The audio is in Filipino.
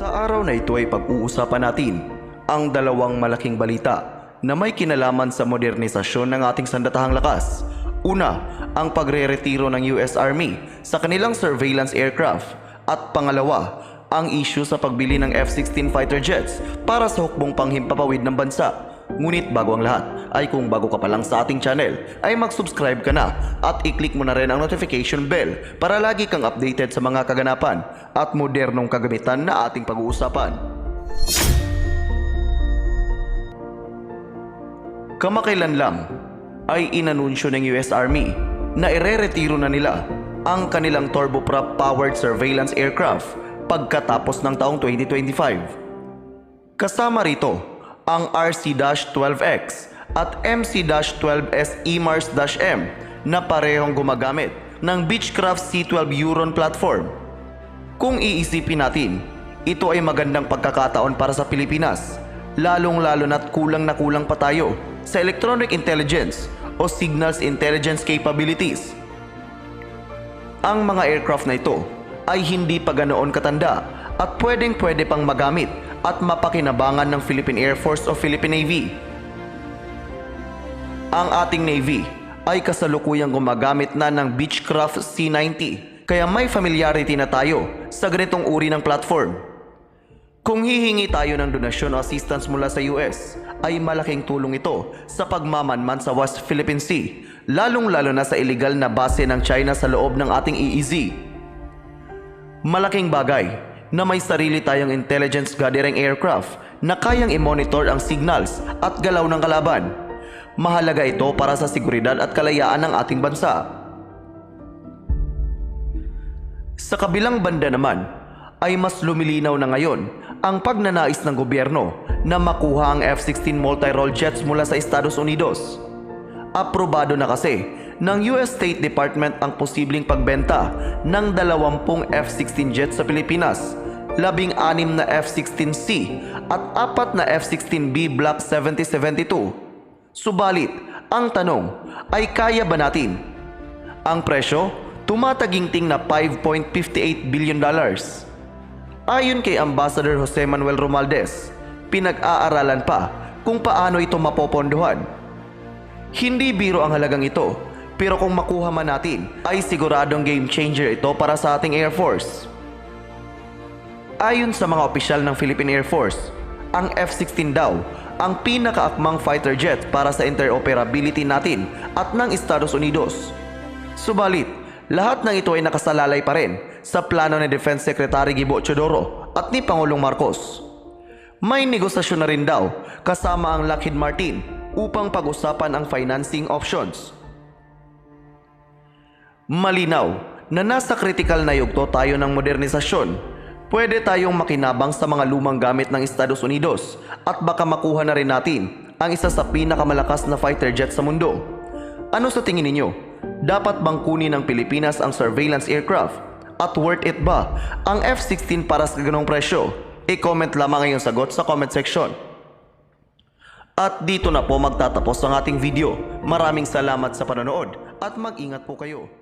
Sa araw na ito ay pag-uusapan natin ang dalawang malaking balita na may kinalaman sa modernisasyon ng ating sandatahang lakas. Una, ang pagre-retiro ng US Army sa kanilang surveillance aircraft at pangalawa, ang issue sa pagbili ng F-16 fighter jets para sa hukbong panghimpapawid ng bansa. Ngunit bago ang lahat, ay kung bago ka pa lang sa ating channel, ay mag-subscribe ka na at i-click mo na rin ang notification bell para lagi kang updated sa mga kaganapan at modernong kagamitan na ating pag-uusapan. Kamakailan lang ay inanunsyo ng US Army na ire-retiro na nila ang kanilang turboprop powered surveillance aircraft pagkatapos ng taong 2025. Kasama rito ang RC-12X at MC-12S EMARS-M na parehong gumagamit ng Beechcraft C-12 Euron platform. Kung iisipin natin, ito ay magandang pagkakataon para sa Pilipinas, lalong-lalo na't kulang na kulang pa tayo sa electronic intelligence o signals intelligence capabilities. Ang mga aircraft na ito ay hindi pa ganoon katanda at pwedeng pwede pang magamit at mapakinabangan ng Philippine Air Force o Philippine Navy. Ang ating Navy ay kasalukuyang gumagamit na ng Beechcraft C-90 kaya may familiarity na tayo sa ganitong uri ng platform. Kung hihingi tayo ng donasyon o assistance mula sa US, ay malaking tulong ito sa pagmamanman sa West Philippine Sea, lalong-lalo na sa illegal na base ng China sa loob ng ating EEZ. Malaking bagay na may sarili tayong intelligence gathering aircraft na kayang i-monitor ang signals at galaw ng kalaban. Mahalaga ito para sa seguridad at kalayaan ng ating bansa. Sa kabilang banda naman, ay mas lumilinaw na ngayon ang pagnanais ng gobyerno na makuha ang F-16 multi-role jets mula sa Estados Unidos. Aprobado na kasi ng US State Department ang posibleng pagbenta ng 20 F-16 jets sa Pilipinas, 16 na F-16C at 4 na F-16B Block 7072. Subalit, ang tanong ay kaya ba natin? Ang presyo, tumataginting na 5.58 billion dollars. Ayon kay Ambassador Jose Manuel Romualdez, pinag-aaralan pa kung paano ito mapopondohan. Hindi biro ang halagang ito, pero kung makuha man natin, ay siguradong game changer ito para sa ating Air Force. Ayon sa mga opisyal ng Philippine Air Force, ang F-16 daw ang pinakaakmang fighter jet para sa interoperability natin at ng Estados Unidos. Subalit, lahat ng ito ay nakasalalay pa rin sa plano ni Defense Secretary Gibo Chodoro at ni Pangulong Marcos. May negosasyon na rin daw kasama ang Lockheed Martin upang pag-usapan ang financing options. Malinaw na nasa critical na yugto tayo ng modernisasyon. Pwede tayong makinabang sa mga lumang gamit ng Estados Unidos at baka makuha na rin natin ang isa sa pinakamalakas na fighter jet sa mundo. Ano sa tingin ninyo? Dapat bang kunin ng Pilipinas ang surveillance aircraft? At worth it ba ang F-16 para sa ganong presyo? I-comment lamang ang sagot sa comment section. At dito na po magtatapos ang ating video. Maraming salamat sa panonood at mag-ingat po kayo.